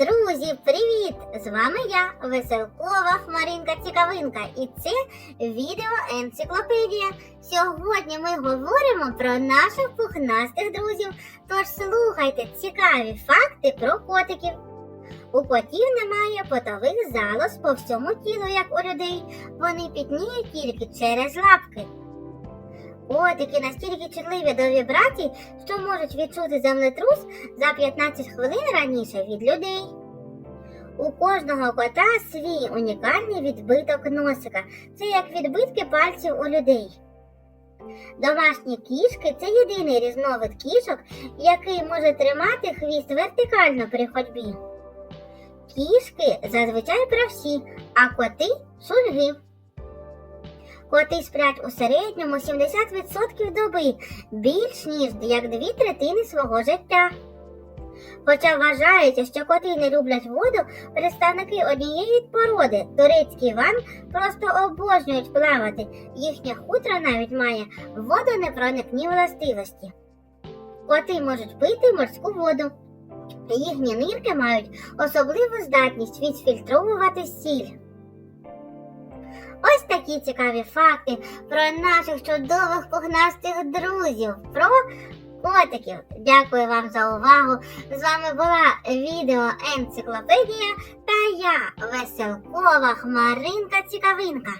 Друзі, привіт! З вами я, Веселкова Хмаринка Цікавинка, і це відео енциклопедія. Сьогодні ми говоримо про наших пухнастих друзів. Тож слухайте цікаві факти про котиків. У котів немає потових залоз по всьому тілу, як у людей. Вони пітніють тільки через лапки. Котики настільки чутливі до вібрацій, що можуть відчути землетрус за 15 хвилин раніше від людей. У кожного кота свій унікальний відбиток носика. Це як відбитки пальців у людей. Домашні кішки це єдиний різновид кішок, який може тримати хвіст вертикально при ходьбі. Кішки зазвичай правші, а коти шульги. Коти сплять у середньому 70% доби, більш ніж як дві третини свого життя. Хоча вважається, що коти не люблять воду, представники однієї породи, турецький ван, просто обожнюють плавати. Їхнє хутро навіть має водонепроникні властивості. Коти можуть пити морську воду. Їхні нирки мають особливу здатність відфільтровувати сіль. Ось такі цікаві факти про наших чудових пухнастих друзів, про котиків. Дякую вам за увагу. З вами була відео Енциклопедія та я, Веселкова Хмаринка Цікавинка.